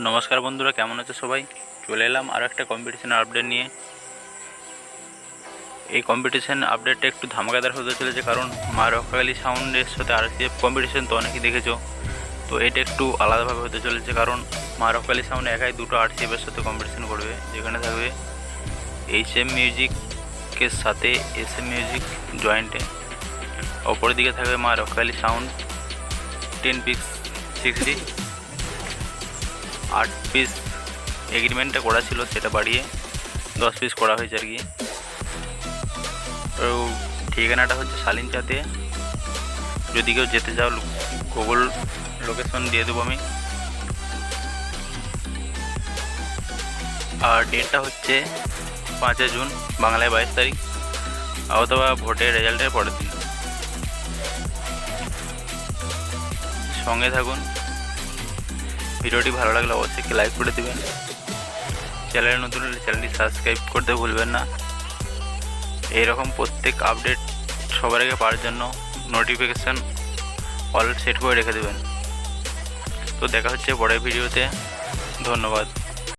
নমস্কার বন্ধুরা, কেমন আছে সবাই? চলে এলাম আরও একটা কম্পিটিশনের আপডেট নিয়ে। এই কম্পিটিশান আপডেটটা একটু ধামাকাদার হতে চলেছে কারণ মা রক্ষাকালী সাউন্ডের সাথে আর কম্পিটিশন তো অনেকেই দেখেছ। তো এটা একটু আলাদাভাবে হতে চলেছে কারণ মা রক্ষাকালী সাউন্ড একাই দুটো আর সাথে কম্পিটিশান করবে, যেখানে থাকবে এইচ এম মিউজিকের সাথে এস এম মিউজিক জয়েন্টে অপরের দিকে থাকবে মা Rakshakali sound, ten pics sixty. আট পিস এগ্রিমেন্টটা করা ছিল, সেটা বাড়িয়ে দশ পিস করা হয়েছে আর কি। তো ঠিকানাটা হচ্ছে শালিনচাতে যদি কেউ যেতে চাও গুগল লোকেশন দিয়ে দেবো আমি। আর ডেটটা হচ্ছে পাঁচই জুন, বাংলায় বাইশ তারিখ, অথবা ভোটের রেজাল্টের পরের দিন। সঙ্গে থাকুন। ভিডিওটি ভালো লাগলে অবশ্যই একটি লাইক করে দেবেন। চ্যানেলে নতুন হলে চ্যানেলটি সাবস্ক্রাইব করতে ভুলবেন না। এইরকম প্রত্যেক আপডেট সবার আগে পাওয়ার জন্য নোটিফিকেশান অল সেট করে রেখে দেবেন। তো দেখা হচ্ছে পরের ভিডিওতে ধন্যবাদ।